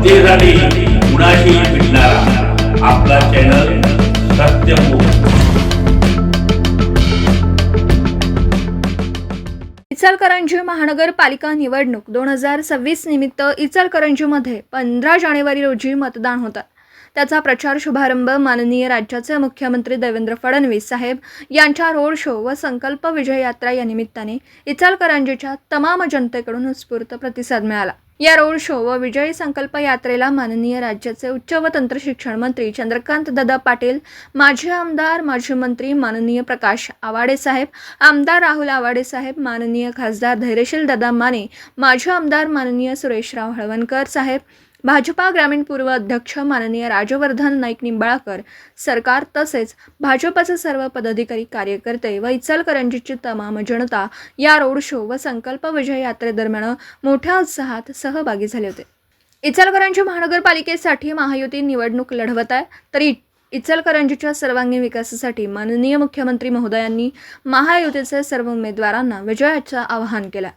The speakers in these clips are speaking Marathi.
जनतेसाठी कुणाशी भेटणारा आपला चॅनल सत्यमुख इचलकरंजी महानगरपालिका निवडणूक दोन हजार सव्वीस निमित्त इचलकरंजीमध्ये पंधरा जानेवारी रोजी मतदान होतं. त्याचा प्रचार शुभारंभ माननीय राज्याचे मुख्यमंत्री देवेंद्र फडणवीस साहेब यांच्या रोड शो व संकल्प विजय यात्रा या निमित्ताने इचलकरंजीच्या तमाम जनतेकडून उत्स्फूर्त प्रतिसाद मिळाला. या रोड शो व विजयी संकल्प यात्रेला माननीय राज्याचे उच्च व तंत्र शिक्षण मंत्री चंद्रकांत दादा पाटील माजी आमदार माजी मंत्री माननीय प्रकाश आवाडे साहेब आमदार राहुल आवाडे साहेब माननीय खासदार धैर्यशील दादा माने माजी आमदार माननीय सुरेशराव हळवणकर साहेब भाजपा ग्रामीण पूर्व अध्यक्ष माननीय राजवर्धन नाईक निंबाळकर सरकार तसेच भाजपाचे सर्व पदाधिकारी कार्यकर्ते व इचलकरंजीची तमाम जनता या रोड शो व संकल्प विजय यात्रेदरम्यान मोठ्या उत्साहात सहभागी झाले होते. इचलकरंजी महानगरपालिकेसाठी महायुती निवडणूक लढवत आहे. तरी इचलकरंजीच्या सर्वांगीण विकासासाठी माननीय मुख्यमंत्री महोदयांनी महायुतीचे सर्व उमेदवारांना विजयाचं आवाहन केलं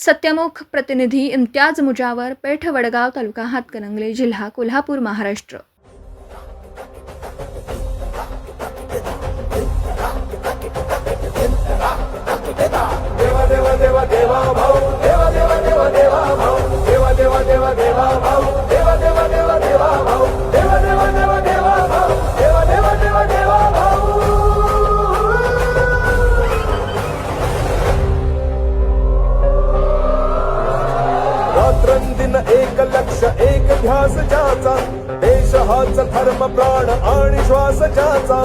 सत्यमुख प्रतिनिधी इम्तियाज मुजावर पेठ वडगाव तालुका हातकणंगले जिल्हा कोल्हापूर महाराष्ट्र. एक लक्ष एक ध्यास ज्याचा. देश हाच धर्म प्राण आणि श्वास ज्याचा.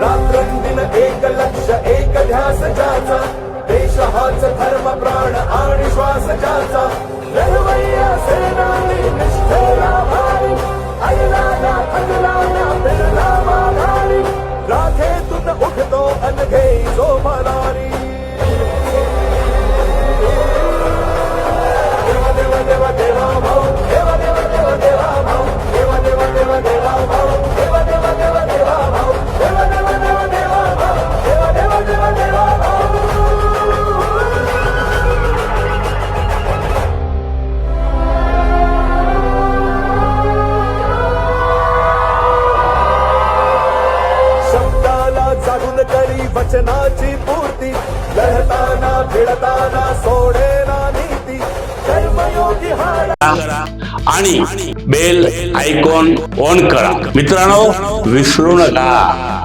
रात्रंदिन एक लक्ष एक ध्यास ज्याचा. देश हाच धर्म प्राण आणि श्वास ज्याचा. लढवय्या सेनानी निष्ठेला भारी ऐला ना थकला माघारी. राखेतून उठतो अनघे जो शब्दाला करी वचनाची पूर्ती. लढताना भिडताना सोडेना नीती. कर्मयोगी आणि बेल आयकॉन ऑन करा. मित्रांनो विसरू नका.